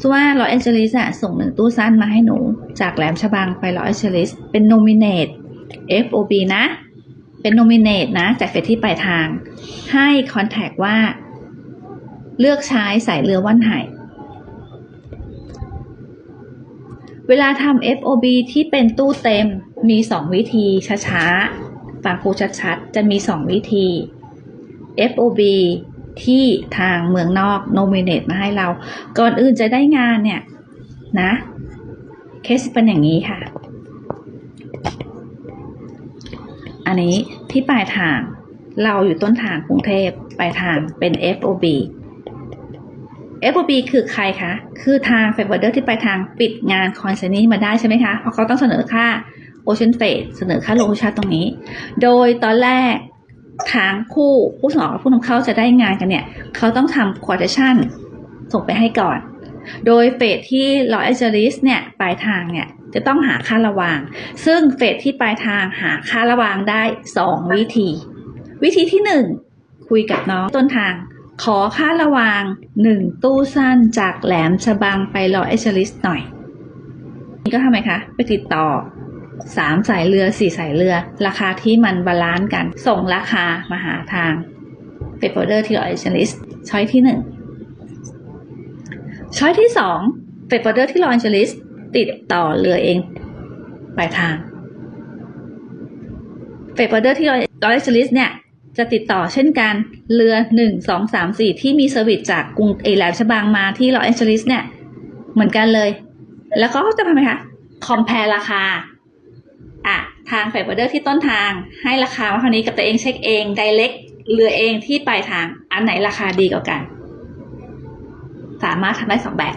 สว่าลอสแอนเจลิสอะส่งหนึ่งตู้สั้นมาให้หนู จากแหลมฉบังไปลอสแอนเจลิสเป็นโนมิเนต FOB นะ เป็นโนมิเนตนะ จากเฟสที่ปลายทาง ให้คอนแทคว่า เลือกใช้สายเรือว่านไห่เวลาทำ FOB ที่เป็นตู้เต็มมี 2 วิธีช้าๆฟังครูชัดๆ จะมี 2 วิธี FOB ที่ทางเมืองนอก nominate มาให้เรา ก่อนอื่นจะได้งานเนี่ยนะเคสเป็นอย่างนี้ค่ะ อันนี้ที่ปลายทางเราอยู่ต้นทางกรุงเทพปลายทางเป็น FOB FOB คือใครคะ คือทางเฟเวอร์เดอร์ที่ปลายทางปิดงานคอนเซนี้มาได้ใช่ไหมคะ เพราะเขาต้องเสนอค่า Ocean f r e i g h t เสนอค่าโลเคชั่นตรงนี้ โดยตอนแรก ทางคู่ผู้ส่งออกกับผู้นำเข้าจะได้งานกันเนี่ย เขาต้องทำ quotation ส่งไปให้ก่อน โดยเฟสที่ลอสแอนเจลิสเนี่ยปลายทางเนี่ยจะต้องหาค่าระวาง ซึ่งเฟสที่ปลายทางหาค่าระวางได้ 2 วิธี วิธีที่ 1 คุยกับน้องต้นทาง ขอค่าระวาง 1 ตู้สั้นจากแหลมฉบังไปลอสแอนเจลิสหน่อย นี่ก็ทำไมคะ ไปติดต่อ สามสายเรือสี่สายเรือ ราคาที่มันบาลานซ์กัน ส่งราคามาหาทางเฟดโฟเดอร์ที่ลอสแอนเจลิสช้อยที่หนึ่งช้อยที่สองเฟดโฟเดอร์ที่ลอสแอนเจลิสติดต่อเรือเองปลายทางเฟดโฟเดอร์ที่ลอสแอนเจลิสเนี่ยจะติดต่อเช่นกันเรือหนึ่งสองสามสี่ที่มีเซอร์วิสจากกรุงเอแหลมฉบังมาที่ลอสแอนเจลิสเนี่ย เหมือนกันเลย แล้วก็จะทำไมคะ คอมเพลราคา ทางเฟดเดอร์ที่ต้นทาง ให้ราคาว่าเท่านี้กับตัวเองเช็คเองไดเ c กเรือเองที่ปลายทางอันไหนราคาดีกว่ากัน สามารถทำได้สองแบบ